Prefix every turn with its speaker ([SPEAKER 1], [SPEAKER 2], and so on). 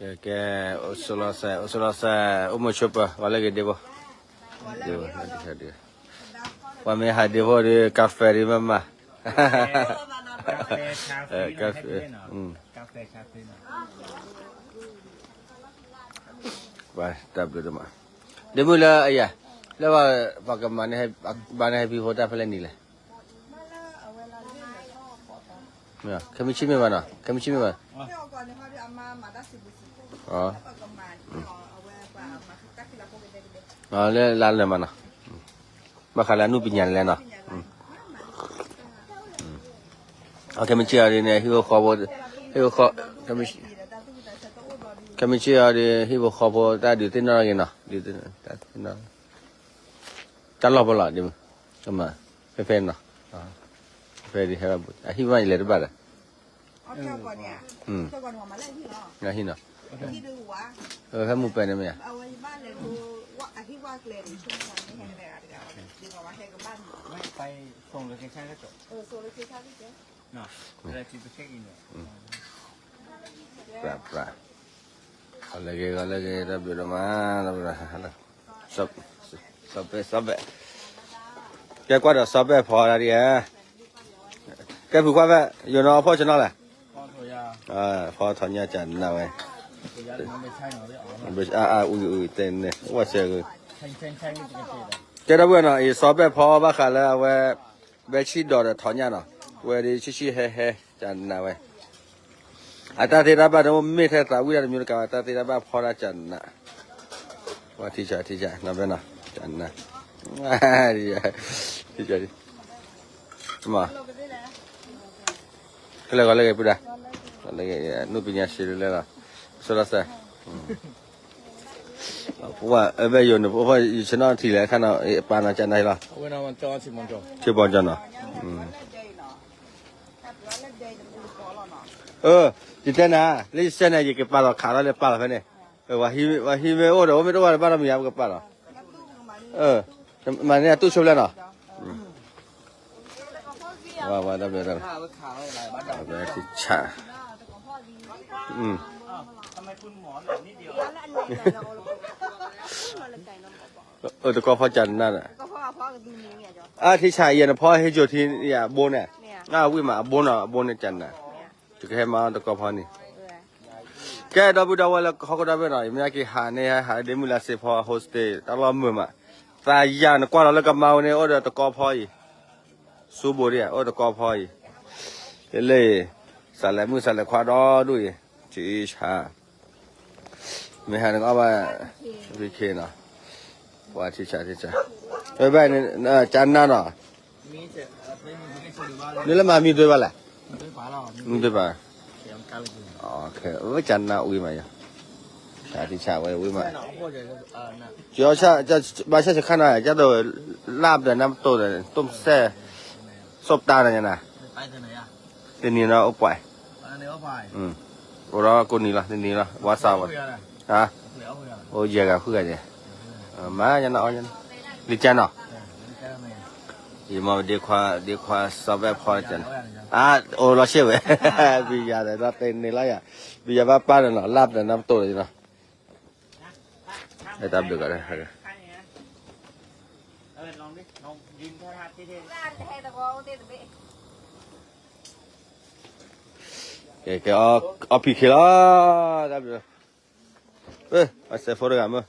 [SPEAKER 1] ကဲကဲအဆလဆာအဆလဆာအမချပဝလာကေဒီဘဒီဘဒီဒီဝမေဟာဒီဘောဒီကာဖေရီမမ
[SPEAKER 2] အဲကာ
[SPEAKER 1] ဖေอืม
[SPEAKER 2] ကာဖေကာဖေ
[SPEAKER 1] ဝါတပ်လို့ဒီမှာဒီမူလာအယာလာဘာကမန်ဟဲဘာနဟဲဘီဟိုတာဖလဲနီလဲ เนี่ยแค่ไม่ชิมไม่มา
[SPEAKER 3] น่ะแค่ไม่ชิมไม่มาอ๋ออ๋อเรื่องร้านเลยมา
[SPEAKER 1] น
[SPEAKER 3] นะมาขายร้านู่นปีนยัแล้วนะโอเคไม่เชื่อเลยเนี่ยฮิวค
[SPEAKER 1] อบอฮิวคอแค่ไม่แค่ไม่เชื่อเลยฮิวคอบแต่ดูที่นั่นกันนะดูที่นั่นแต่ที่นั่นจะรอเปล่าดิมั้งทำไมเป็นเพื่อนนะ very horrible. He was a little better.
[SPEAKER 3] เอาเจ้าก่อนเนี่ยเจ้าก่อนหัวมาเล่นที่เหรอ
[SPEAKER 1] Yeah, he know.
[SPEAKER 3] ที่ดูหัว
[SPEAKER 1] เออแ how much money?
[SPEAKER 3] เอาไว้บ้านเลยดูว่าอธิวาสเลนช่วงนี้ไม่เห็นอะไอะเดี๋ยวดึงออกมาแห้กับบ้าน
[SPEAKER 2] ไม่ไปส่งโลเคชั่นก็จบ
[SPEAKER 3] เออโซลูชั่นที่เจ๊
[SPEAKER 2] เนาะเวลาที่ไปเช็คอินเนี่ย
[SPEAKER 1] Pra, pra. अलगे अलगे रब रमान रब रहमान सब सब सब क्या कह रहा सब है ล้วเนี่
[SPEAKER 2] ย
[SPEAKER 1] 该不
[SPEAKER 2] 快饭有人跑去哪了？跑头呀。啊，跑头人家那位。
[SPEAKER 1] 不是啊啊，有有真的，我这个。这个问呢，伊上班跑吧下来，我我去到了唐家了，我的去去嘿嘿，真那位。啊，大爹大爸，我每天在为了没有干，大爹大爸跑了真那。我提起来提起来，那边呢，真那。哎呀，提起来，什么？Kau lagi lagi pula. 修了是。嗯 lela. 不管呃，不有那不管以前那提来看到一般
[SPEAKER 2] 那讲那些了。我那往江西往江。
[SPEAKER 1] 去往了，嗯。呃，你在哪？你现在一个八了，卡了嘞八了分嘞。呃，我现我现在我的我们都把八了米也给了。呃，那那都出来了。 ว่าว่าดับ
[SPEAKER 2] เบิ้าวข้วไรบ้แบ
[SPEAKER 1] บที่ชาอืม
[SPEAKER 2] ทำไมคุณหมอนแบบนิดเดียว
[SPEAKER 3] เออต่กอพ่อจันนั่นอะ
[SPEAKER 1] อ่าที่ชา
[SPEAKER 3] ยเย็นพ่อให้โยที่อย่า
[SPEAKER 1] โบเนี่ยอ่าวิมาโบ
[SPEAKER 3] น่ะ
[SPEAKER 1] โบนี่จันน่ะจะแค่มาตะกอ
[SPEAKER 3] พ่อนี่
[SPEAKER 1] แกดับบิดาแล้วเขาก็ดับไปหน่อยมีอะไรหาเนี่ยหาเดมุลาเซพอโฮสเตลตลอดมือมาตายยานกว่าแล้วก็เมาเนี่ยโอ้เดตะกอพ่ออี สูบเนี่ยโอ้ตะกอพอยเลยสารมือสารควาดอด้วยจีชาไม่หานึกเอาว่าวิเคนะว่าที่ชาที่ชาไปไปเนี่ยจันน่ะเนาะ
[SPEAKER 2] มีเจ็บไม่มีไม่ใช่หรือว่า
[SPEAKER 1] นี่ละมามีด้วยป่ะล่ะ
[SPEAKER 2] ด้วยฝาเรา
[SPEAKER 1] มีด้วยป่ะ
[SPEAKER 2] เสียงการเลย
[SPEAKER 1] อ๋อโอเคเออจันน่ะอุ้ยมาอ่ะชาที่ชาไว้อุ้ยมา
[SPEAKER 2] ใช่หนอพ่อจะเออน่ะ
[SPEAKER 1] 主要下这把下去看到家都辣的那么多的都晒
[SPEAKER 2] Sop ta này nè. Tên này nó ốc quậy. Ừ.
[SPEAKER 1] Ủa đó con này là tên này là quá sao
[SPEAKER 2] vậy? Hả? Ôi giờ gặp khứa gì? Má
[SPEAKER 1] nhà nó nhân. Đi chân nó. Thì mà đi qua đi qua sao về qua chân. À, ô nó xe về. Bây giờ này nó tên này là à. Bây giờ ba ba
[SPEAKER 2] nó lắp là năm tuổi rồi. Để tạm được rồi. ดิลองยิงพระราชินี
[SPEAKER 3] บ้านแทนตะกองเต้นเบ๊
[SPEAKER 1] Kijk, op je klaar. Hé, als je voor de gaan,